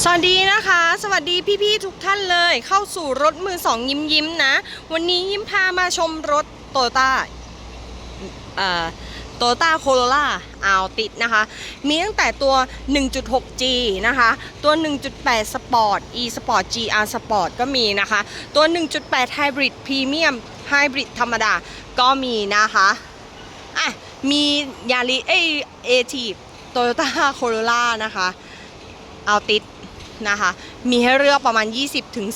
สวัสดีนะคะ สวัสดีพี่ๆทุกท่านเลยเข้าสู่รถมือสองยิ้มยิ้มๆนะ วันนี้ยิ้มพามาชมรถโตโยต้าเอ่อโตโยต้าโคโรล่าอาวติดนะคะ มีตั้งแต่ตัว 1.6G นะคะ ตัว 1.8 Sport E Sport GR Sport ก็มีนะคะ ตัว 1.8 Hybrid Premium Hybrid ธรรมดาก็มีนะคะอะมียาริเอเอทีโตโยต้าโคโรล่านะคะเอาติด นะคะ มีให้เลือกประมาณ 20-40ถึง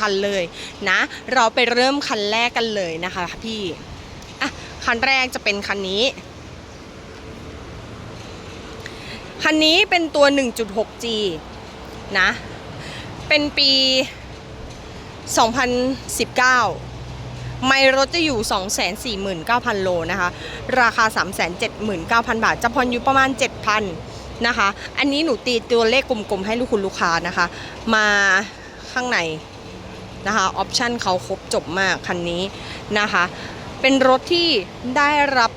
คันเลยนะ เราไปเริ่มคันแรกกันเลยนะคะพี่อะคันแรกจะเป็นคันนี้ คันนี้เป็นตัว 1.6G นะ เป็นปี 2019 ไม่รถจะอยู่ 249,000 โลนะคะ ราคา 379,000 บาท จะผ่อนอยู่ประมาณ 7,000 นะคะ อันนี้หนูตีตัวเลขกลมๆให้ลูกคุณลูกค้านะคะ มาข้างในนะคะออปชันเขาครบจบมากคันนี้นะคะ เป็นรถที่ได้รับ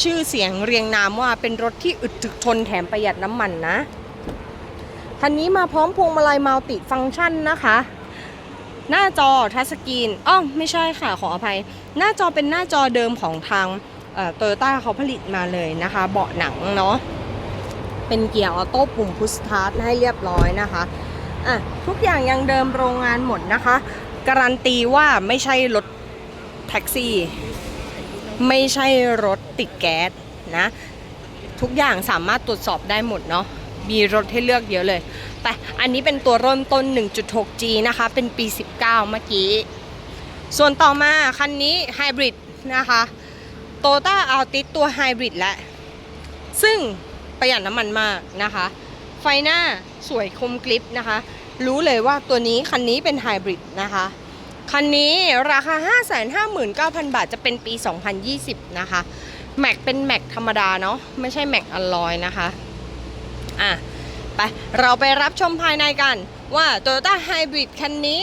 ชื่อเสียงเรียงนามว่าเป็นรถที่อึดถึกทนแถมประหยัดน้ำมันนะ คันนี้มาพร้อมพวงมาลัยมัลติฟังก์ชันนะคะ หน้าจอทัชสกรีนอ้อไม่ใช่ค่ะขออภัย หน้าจอเป็นหน้าจอเดิมของทางโตโยต้าเขาผลิตมาเลยนะคะ เบาะหนังเนาะ เป็นเกียร์ออโต้ปุ่มพุชสตาร์ทให้เรียบร้อยนะคะอะทุกอย่างยังเดิมโรงงานหมดนะคะ การันตีว่าไม่ใช่รถแท็กซี่ ไม่ใช่รถติดแก๊สนะทุกอย่างสามารถตรวจสอบได้หมดเนาะมีรถให้เลือกเยอะเลย แต่อันนี้เป็นตัวเริ่มต้น 1.6G นะคะ เป็นปี 19 เมื่อกี้ ส่วนต่อมาคันนี้ไฮบริดนะคะ โตต้าอัลติตัวไฮบริดและ ซึ่ง ประหยัดน้ำมันมากนะคะ ไฟหน้าสวยคมกริปนะคะ รู้เลยว่าตัวนี้คันนี้เป็นไฮบริดนะคะ คันนี้ราคา 559,000 บาทจะเป็นปี 2020 นะคะ แม็กเป็นแม็กธรรมดาเนาะไม่ใช่แม็กอลลอยนะคะ อะ ไป เราไปรับชมภายในกันว่า Toyota Hybrid คันนี้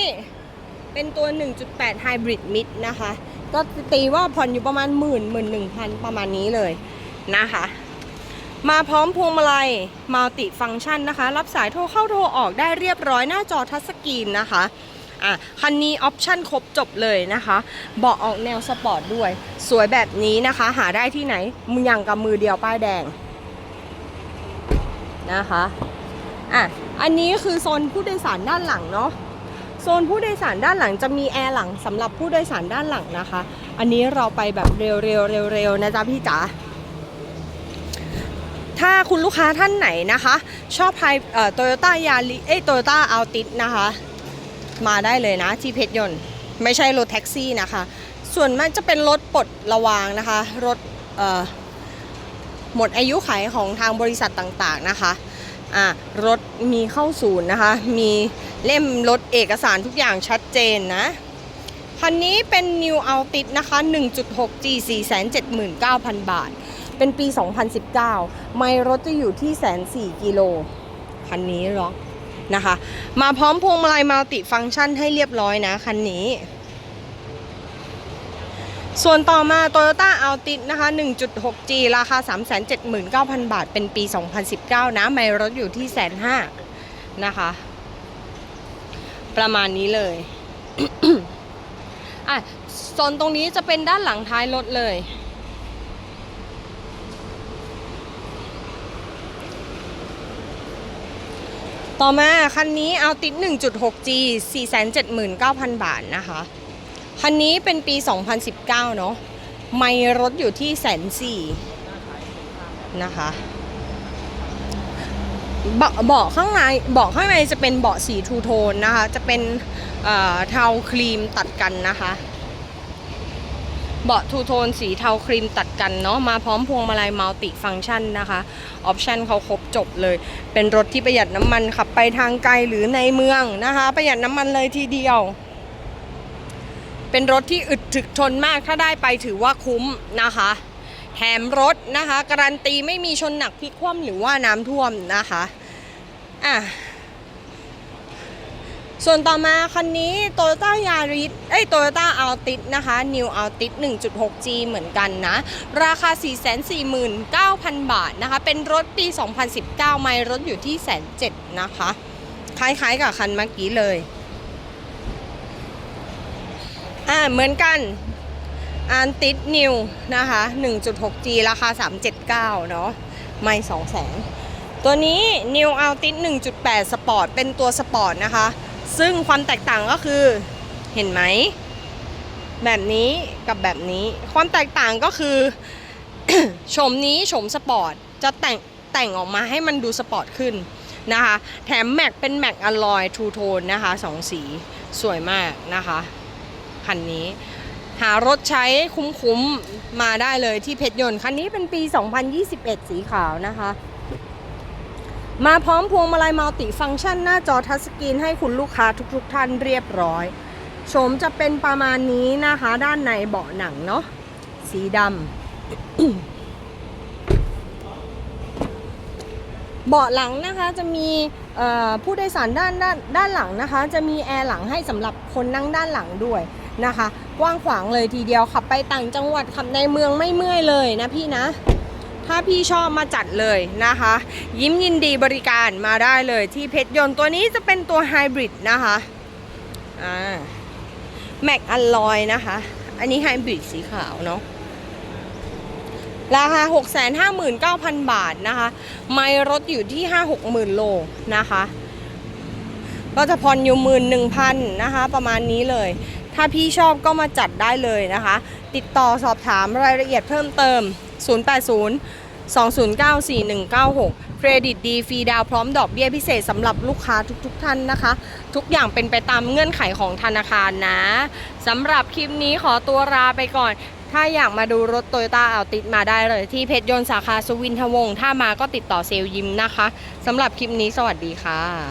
เป็นตัว 1.8 Hybrid Mid นะคะ ก็ตีว่าผ่อนอยู่ประมาณหมื่นหมื่นหนึ่งพันประมาณนี้เลยนะคะ มาพร้อมพวงมาลัยมัลติฟังก์ชันนะคะ รับสายโทรเข้าโทรออกได้เรียบร้อยหน้าจอทัชสกรีนนะคะอะคันนี้ออปชั่นครบจบเลยนะคะเบาะออกแนวสปอร์ตด้วย สวยแบบนี้นะคะ หาได้ที่ไหนมือยังกับมือเดียวป้ายแดงนะคะอะอันนี้คือโซนผู้โดยสารด้านหลังเนาะโซนผู้โดยสารด้านหลังจะมีแอร์หลังสำหรับผู้โดยสารด้านหลังนะคะ อันนี้เราไปแบบเร็วๆเร็วๆนะจ๊ะพี่จ๋า ถ้าคุณลูกค้าท่านไหนนะคะ ชอบไฮเอ่อโตโยต้ายาริเอ้โตโยต้าอัลติสนะคะ มาได้เลยนะที่เพชรยนต์ ไม่ใช่รถแท็กซี่นะคะ ส่วนมากจะเป็นรถปลดระวางนะคะ รถเอ่อหมดอายุขัยของทางบริษัทต่างๆนะคะอะรถมีเข้าศูนย์นะคะ มีเล่มรถเอกสารทุกอย่างชัดเจนนะคันนี้เป็น New Altis นะคะ 1.6G 479,000 บาท เป็นปี 2019 ไมล์รถจะอยู่ที่แสนสี่กิโลคันนี้หรอนะคะ มาพร้อมพวงมาลัยมัลติฟังก์ชันให้เรียบร้อยนะคันนี้ ส่วนต่อมา Toyota Altis นะคะ 1.6G ราคา 379,000 บาท เป็นปี 2019 นะ ไมล์รถอยู่ที่แสนห้านะคะ ประมาณนี้เลยอะโซนตรงนี้จะเป็นด้านหลังท้ายรถเลย ต่อมาคันนี้เอาติด 1.6G 479,000 บาทนะคะ คันนี้เป็นปี 2019 เนาะไม่รถอยู่ที่แสนสี่นะคะเบาะเบาะข้างในเบาะข้างในจะเป็นเบาะสีทูโทนนะคะ จะเป็นเอ่อเทาครีมตัดกันนะคะ เบาะทูโทนสีเทาครีมตัดกันเนาะมาพร้อมพวงมาลัยมัลติฟังก์ชันนะคะออปชันเขาครบจบเลย เป็นรถที่ประหยัดน้ำมันขับไปทางไกลหรือในเมืองนะคะ ประหยัดน้ำมันเลยทีเดียว เป็นรถที่อึดถึกทนมากถ้าได้ไปถือว่าคุ้มนะคะแถมรถนะคะ การันตีไม่มีชนหนักพลิกคว่ำหรือว่าน้ำท่วมนะคะอะ ส่วนต่อมาคันนี้ Toyota Yaris เอ้ย Toyota Altis นะคะ New Altis 1.6G เหมือนกันนะ ราคา 449,000 บาทนะคะ เป็นรถปี 2019 ไมล์รถอยู่ที่แสนเจ็ดนะคะ คล้ายๆกับคันเมื่อกี้เลย อ่า เหมือนกันอันติดนิวนะคะ 1.6G ราคา 379 เนาะ ไม่2แสนตัวนี้ New Altis 1.8 Sport เป็นตัวสปอร์ตนะคะ ซึ่งความแตกต่างก็คือเห็นไหม แบบนี้กับแบบนี้ ความแตกต่างก็คือโฉมนี้โฉมสปอร์ต จะแต่งแต่งออกมาให้มันดูสปอร์ตขึ้นนะคะ แถมแม็กเป็นแม็กอลลอยทูโทนนะคะสองสีสวยมากนะคะคันนี้หารถใช้คุ้มๆ มาได้เลยที่เพชรยนต์ คันนี้เป็นปี 2021 สีขาวนะคะ มาพร้อมพวงมาลัยมัลติฟังก์ชันหน้าจอทัชสกรีนให้คุณลูกค้าทุกๆท่านเรียบร้อยโฉมจะเป็นประมาณนี้นะคะ ด้านในเบาะหนังเนาะสีดำเบาะหลังนะคะจะมีผู้โดยสารด้านด้านด้านหลังนะคะ จะมีแอร์หลังให้สำหรับคนนั่งด้านหลังด้วยนะคะ กว้างขวางเลยทีเดียวขับไปต่างจังหวัดขับในเมืองไม่เมื่อยเลยนะพี่นะ ถ้าพี่ชอบมาจัดเลยนะคะ ยิ้มยินดีบริการมาได้เลยที่เพชรยนต์ตัวนี้จะเป็นตัวไฮบริดนะคะอ่าแม็กอัลลอยนะคะ อันนี้ไฮบริดสีขาวเนาะราคา 659,000 บาทนะคะ ไม่รถอยู่ที่ 5-60,000 โลนะคะ ก็จะผ่อนอยู่หมื่นหนึ่งพันนะคะ ประมาณนี้เลย ถ้าพี่ชอบก็มาจัดได้เลยนะคะ ติดต่อสอบถามรายละเอียดเพิ่มเติม 080 209 4196 เครดิตดีฟรีดาวพร้อมดอกเบี้ยพิเศษสำหรับลูกค้าทุกๆทท่านนะคะ ทุกอย่างเป็นไปตามเงื่อนไขของธนาคารนะสำหรับคลิปนี้ขอตัวลาไปก่อน ถ้าอยากมาดูรถโตโยต้าเอาติดมาได้เลย ที่เพชรยนต์สาขาสุวินทวงศ์ถ้ามาก็ติดต่อเซลล์ยิมนะคะสำหรับคลิปนี้สวัสดีค่ะ